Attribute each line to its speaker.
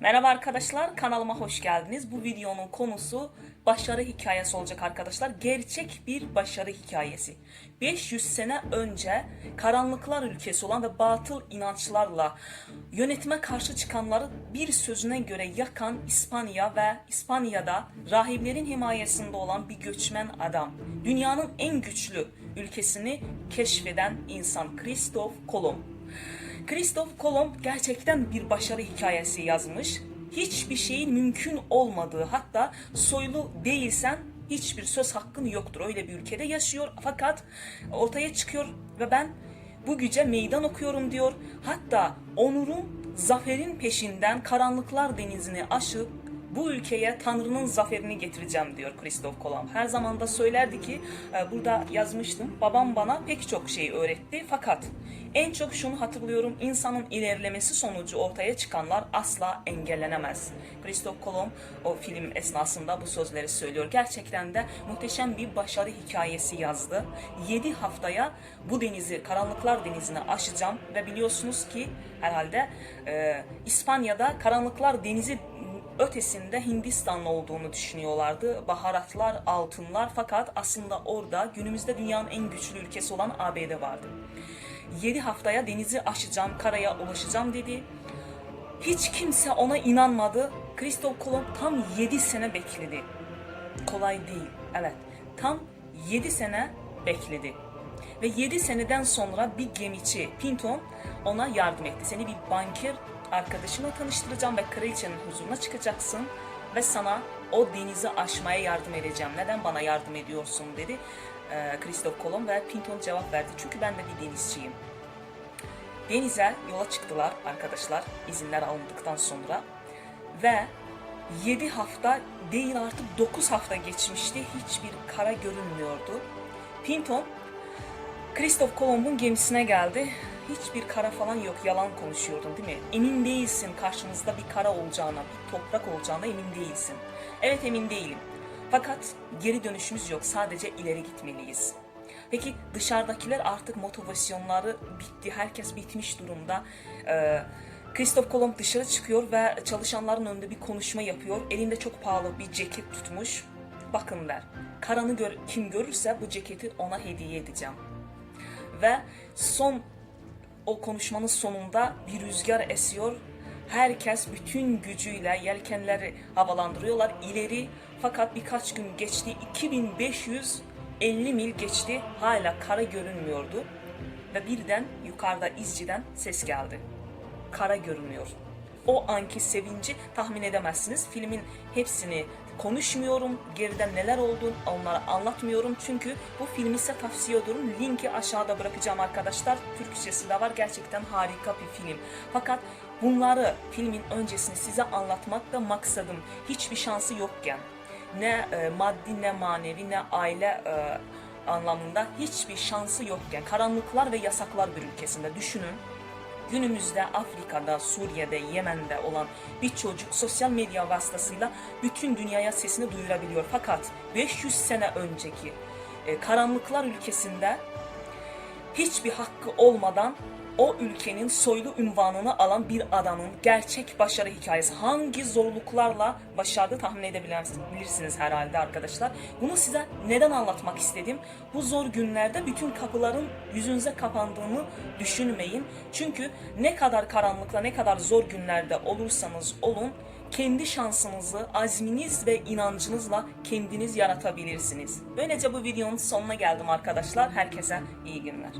Speaker 1: Merhaba arkadaşlar, kanalıma hoş geldiniz. Bu videonun konusu başarı hikayesi olacak arkadaşlar. Gerçek bir başarı hikayesi. 500 sene önce karanlıklar ülkesi olan ve batıl inançlarla yönetime karşı çıkanları bir sözüne göre yakan İspanya ve İspanya'da rahiplerin himayesinde olan bir göçmen adam. Dünyanın en güçlü ülkesini keşfeden insan Christoph Kolomb. Christoph Kolomb gerçekten bir başarı hikayesi yazmış. Hiçbir şeyin mümkün olmadığı hatta soylu değilsen hiçbir söz hakkın yoktur. Öyle bir ülkede yaşıyor fakat ortaya çıkıyor ve ben bu güce meydan okuyorum diyor. Hatta onurun zaferin peşinden karanlıklar denizini aşıp bu ülkeye Tanrı'nın zaferini getireceğim diyor Christoph Kolomb. Her zaman da söylerdi ki e, burada yazmıştım. Babam bana pek çok şey öğretti fakat en çok şunu hatırlıyorum. insanın ilerlemesi sonucu ortaya çıkanlar asla engellenemez. Christoph Kolomb o film esnasında bu sözleri söylüyor. Gerçekten de muhteşem bir başarı hikayesi yazdı. 7 haftaya bu denizi, karanlıklar denizini aşacağım ve biliyorsunuz ki herhalde e, İspanya'da karanlıklar denizi ötesinde Hindistanlı olduğunu düşünüyorlardı. Baharatlar, altınlar fakat aslında orada günümüzde dünyanın en güçlü ülkesi olan ABD vardı. 7 haftaya denizi aşacağım, karaya ulaşacağım dedi. Hiç kimse ona inanmadı. Christoph Kolomb tam 7 sene bekledi. Kolay değil. Evet. Tam 7 sene bekledi. Ve 7 seneden sonra bir gemici Pinton ona yardım etti. Seni bir banker arkadaşımla tanıştıracağım ve kraliçenin huzuruna çıkacaksın ve sana o denizi aşmaya yardım edeceğim. Neden bana yardım ediyorsun dedi e, Christoph Kolomb ve Pinton cevap verdi. Çünkü ben de bir denizciyim. Denize yola çıktılar arkadaşlar izinler alındıktan sonra ve 7 hafta değil artık 9 hafta geçmişti. Hiçbir kara görünmüyordu. Pinton Christoph Kolomb'un gemisine geldi. Hiçbir kara falan yok. Yalan konuşuyordun değil mi? Emin değilsin karşımızda bir kara olacağına, bir toprak olacağına emin değilsin. Evet emin değilim. Fakat geri dönüşümüz yok. Sadece ileri gitmeliyiz. Peki dışarıdakiler artık motivasyonları bitti. Herkes bitmiş durumda. Ee, Christoph Kolomb dışarı çıkıyor ve çalışanların önünde bir konuşma yapıyor. Elinde çok pahalı bir ceket tutmuş. Bakın der. Karanı gör, kim görürse bu ceketi ona hediye edeceğim. Ve son o konuşmanın sonunda bir rüzgar esiyor. Herkes bütün gücüyle yelkenleri havalandırıyorlar ileri. Fakat birkaç gün geçti. 2550 mil geçti. Hala kara görünmüyordu. Ve birden yukarıda izciden ses geldi. Kara görünüyor. O anki sevinci tahmin edemezsiniz. Filmin hepsini konuşmuyorum. Geriden neler oldu onları anlatmıyorum. Çünkü bu filmi size tavsiye ediyorum. Linki aşağıda bırakacağım arkadaşlar. Türkçesi de var. Gerçekten harika bir film. Fakat bunları filmin öncesini size anlatmakta maksadım. Hiçbir şansı yokken ne e, maddi ne manevi ne aile e, anlamında hiçbir şansı yokken karanlıklar ve yasaklar bir ülkesinde düşünün günümüzde Afrika'da, Suriye'de, Yemen'de olan bir çocuk sosyal medya vasıtasıyla bütün dünyaya sesini duyurabiliyor. Fakat 500 sene önceki e, karanlıklar ülkesinde hiçbir hakkı olmadan o ülkenin soylu ünvanını alan bir adamın gerçek başarı hikayesi. Hangi zorluklarla başardı tahmin edebilirsiniz herhalde arkadaşlar. Bunu size neden anlatmak istedim? Bu zor günlerde bütün kapıların yüzünüze kapandığını düşünmeyin. Çünkü ne kadar karanlıkla ne kadar zor günlerde olursanız olun kendi şansınızı, azminiz ve inancınızla kendiniz yaratabilirsiniz. Böylece bu videonun sonuna geldim arkadaşlar. Herkese iyi günler.